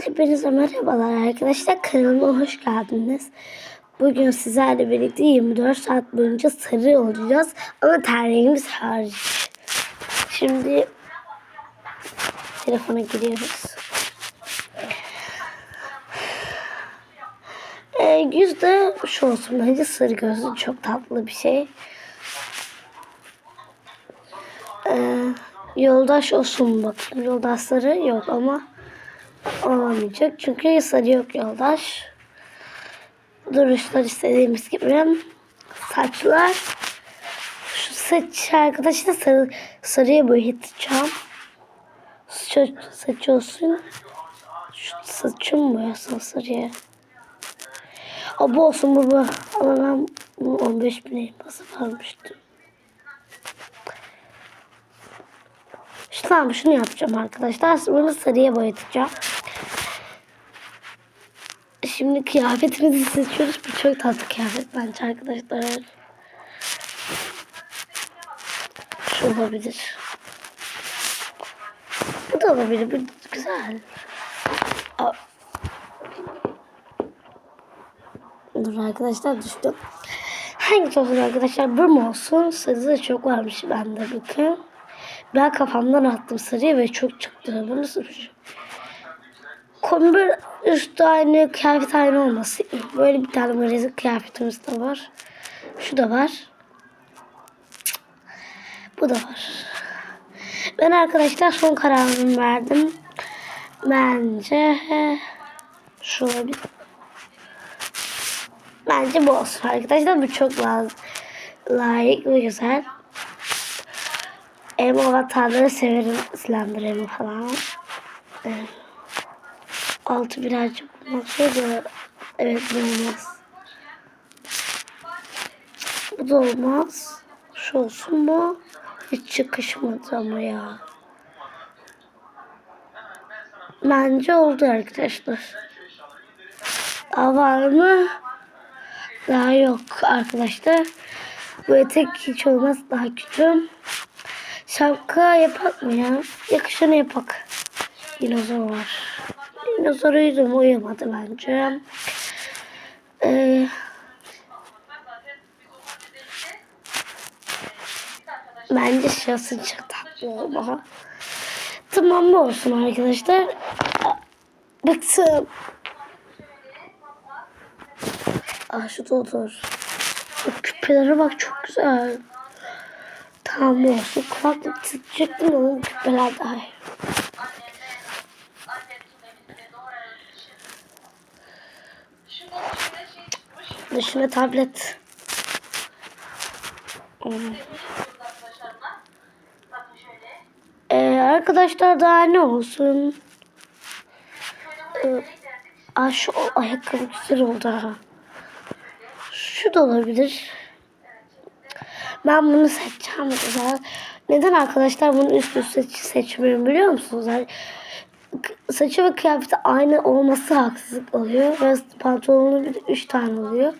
Hepinize merhabalar arkadaşlar. Kanalıma hoş geldiniz. Bugün sizlerle birlikte 24 saat boyunca sarı olacağız. Ama terliğimiz hariç. Şimdi telefona giriyoruz. Ee, yüzde şu olsun bence sarı gözlü çok tatlı bir şey. Ee, yoldaş olsun bakayım. Yoldaşları yok ama olamayacak. Çünkü sarı yok yoldaş. Duruşlar istediğimiz gibi. Saçlar. Şu saç arkadaşlar sarı, sarıya boyatacağım. Saç, saç olsun. Şu saçım boyasın sarıya. Aa, bu olsun bu. Ama ben bunu 15 bin elması almıştım. İşte tamam şunu yapacağım arkadaşlar. Bunu sarıya boyatacağım. Şimdi kıyafetimizi seçiyoruz. Bu çok tatlı kıyafet bence arkadaşlar. Şu olabilir. Bu da olabilir. Bu güzel. Dur arkadaşlar düştüm. Hangisi olsun arkadaşlar? Bu mu olsun? Sarı da çok varmış bende bakın. Ben kafamdan attım sarıyı ve çok çıktı. Bu nasıl Kombir üstü aynı, kıyafet aynı olması. Böyle bir tane böyle kıyafetimiz de var. Şu da var. Bu da var. Ben arkadaşlar son kararımı verdim. Bence şu olabilir. Bence bu olsun arkadaşlar. Bu çok lazım. Layık ve güzel. Elma avatarları severim. Slenderman'ı falan. Evet. Altı birazcık olmak zor da evet bu olmaz. Bu da olmaz. Şu olsun mu? Hiç çıkışmadı ama ya. Bence oldu arkadaşlar. Daha var mı? Daha yok arkadaşlar. Bu etek hiç olmaz daha küçük. Şapka yapak mı ya? Yakışanı yapak. Dinozor var. Dinozor uyudum uyumadı bence. Ee, bence şahsı çok tatlı olma. Tamam mı olsun arkadaşlar? Bıktım. Ah şu da olur. Şu küpelere bak çok güzel. Tamam olsun. Kulaklık tutacaktım ama küpeler daha iyi. Dışına tablet. Ee, arkadaşlar daha ne olsun? Ee, aa, şu ayakkabı güzel oldu ha. Şu da olabilir. Ben bunu seçeceğim. Neden arkadaşlar bunu üst üste seçmiyorum biliyor musunuz? Yani saçı ve kıyafeti aynı olması haksızlık oluyor. Ve pantolonu bir de üç tane oluyor.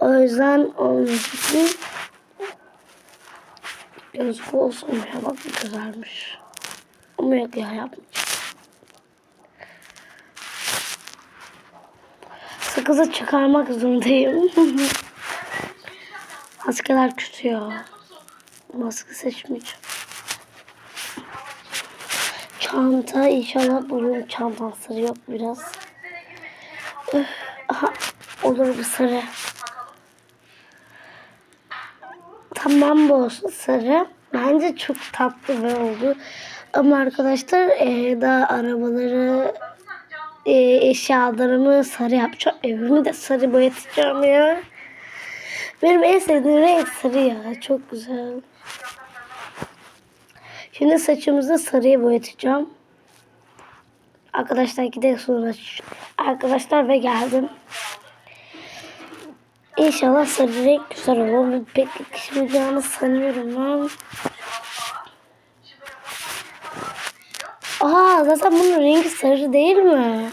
O yüzden onun için gözlük olsun ya bak güzelmiş. Ama yok ya yapmayacağım. Sakızı çıkarmak zorundayım. Maskeler kötü ya. Maske seçmeyeceğim. Çanta inşallah bunun çantası yok biraz. Üf, aha, olur bu sarı. Tamam bu olsun sarı. Bence çok tatlı ve oldu. Ama arkadaşlar e, daha arabaları e, eşyalarımı sarı yapacağım. Evimi de sarı boyatacağım ya. Benim en sevdiğim renk sarı ya. Çok güzel. Şimdi saçımızı sarıya boyatacağım. Arkadaşlar gidelim sonra. Arkadaşlar ve geldim. İnşallah sarı renk güzel olur. Pek yakışmayacağını sanıyorum ben. Aa zaten bunun rengi sarı değil mi?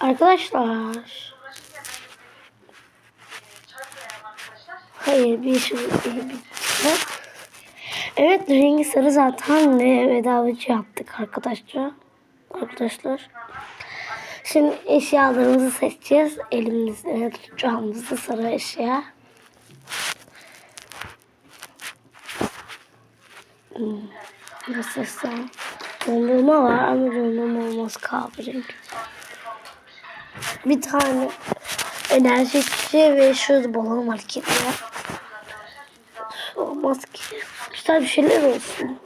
Arkadaşlar. Hayır bir şey bir, bir Evet rengi sarı zaten ve bedavacı yaptık arkadaşlar. Arkadaşlar. Şimdi eşyalarımızı seçeceğiz. Elimizde tutacağımızda sarı eşya. Hmm. Nasıl seçsem? Dondurma var ama dondurma olmaz kahverengi. Bir tane enerji ve şurada balon var. Olmaz ki. Güzel bir şeyler olsun.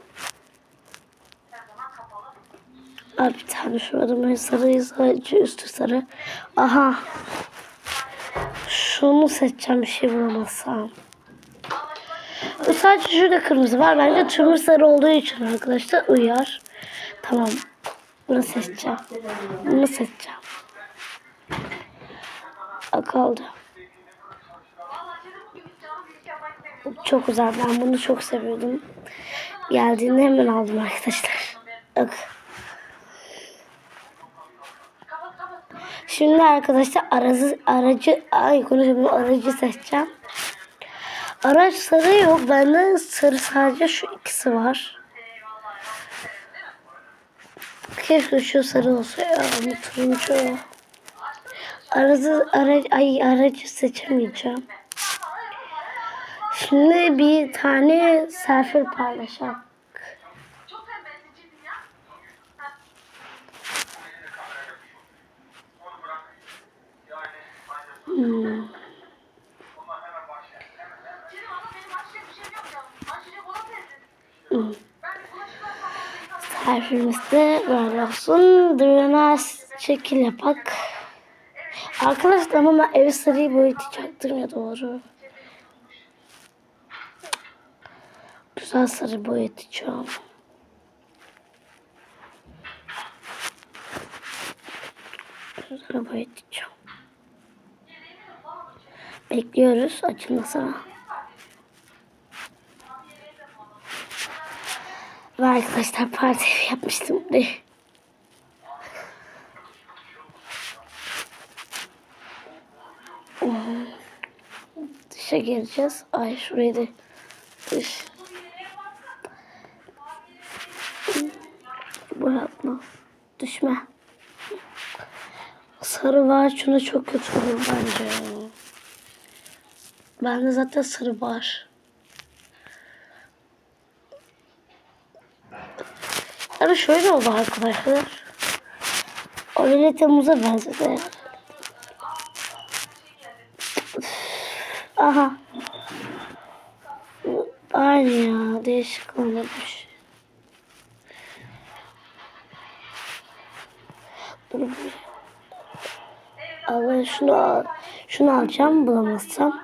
Abi bir tane şurada böyle sarı sadece üstü sarı. Aha. Şunu seçeceğim bir şey bulamazsam. Bu sadece şurada kırmızı var. Bence tümür sarı olduğu için arkadaşlar uyar. Tamam. Bunu seçeceğim. Bunu seçeceğim. Akıldı. Çok güzel. Ben bunu çok seviyordum. Geldiğinde hemen aldım arkadaşlar. Bak. Şimdi arkadaşlar aracı, aracı ay konuşamıyorum aracı seçeceğim. Araç sarı yok. Bende sarı sadece şu ikisi var. Keşke şu sarı olsa ya. Turuncu. Aracı, aracı, ay, aracı seçemeyeceğim. Şimdi bir tane selfie paylaşalım. Hmm. Hmm. Selfie'mizde böyle olsun. Duruna şekil yapak. Arkadaşlar ama ben evi sarıyı boyatacaktım ya doğru. Güzel sarı boyatacağım. Güzel boyatacağım. Bekliyoruz açılmasına. Ve arkadaşlar parti yapmıştım burayı. Dışa gireceğiz. Ay şurayı da dış. Düşme. Sarı var. Şuna çok kötü olur bence. Bende zaten sarı var. Yani şöyle oldu arkadaşlar. Öyle Temmuz'a benzedi. Aha. Aynı ya. Değişik olmamış. Allah şunu al. Şunu alacağım bulamazsam.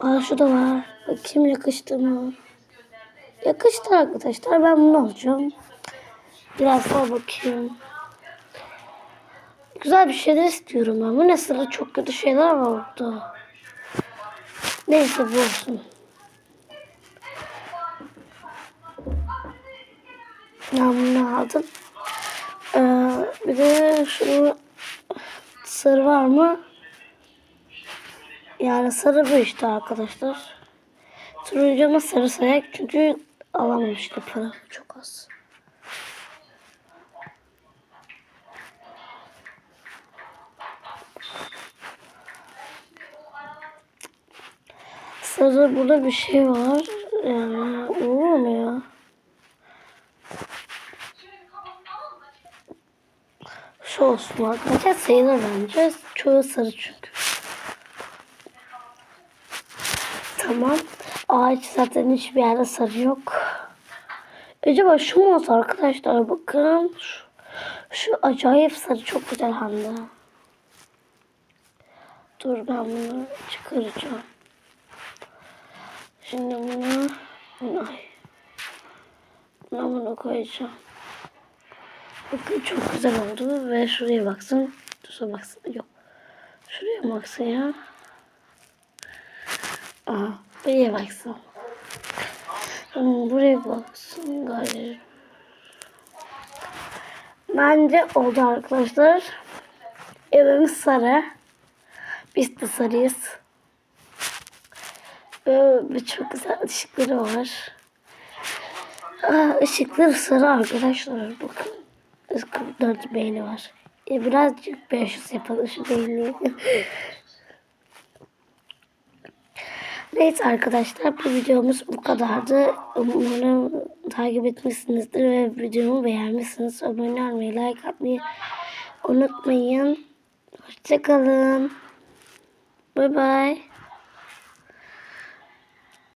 Aa şu da var. Bakayım yakıştı mı? Yakıştı arkadaşlar. Ben bunu alacağım. Biraz daha bakayım. Güzel bir şeyler istiyorum ben. Bu ne sıra çok kötü şeyler var orada. Neyse bu olsun. Ben bunu aldım. Ee, bir de şunu sarı var mı? Yani sarı bu işte arkadaşlar. Turuncu ama sarı sayak çünkü alamamıştı para çok az. Sarı burada bir şey var. Yani olur mu ya? Olsun arkadaşlar sayılır bence. Çoğu sarı çünkü. Tamam. Ağaç zaten hiçbir yerde sarı yok. Acaba şu mu olsa arkadaşlar bakın. Şu, şu acayip sarı çok güzel de. Dur ben bunu çıkaracağım. Şimdi bunu ay. Buna bunu koyacağım. Bakın çok güzel oldu ve şuraya baksın. Şuraya baksın. Yok. Şuraya baksın ya. Aha. Buraya baksın. Hmm, buraya baksın gayet. Bence oldu arkadaşlar. Evimiz sarı. Biz de sarıyız. Böyle çok güzel ışıkları var. Aa, ışıkları sarı arkadaşlar bakın. 144 beğeni var. E, birazcık 500 yapalım şu beğeniyi. Neyse arkadaşlar bu videomuz bu kadardı. Umarım takip etmişsinizdir ve videomu beğenmişsiniz. Abone olmayı, like atmayı unutmayın. Hoşçakalın. Bye bye.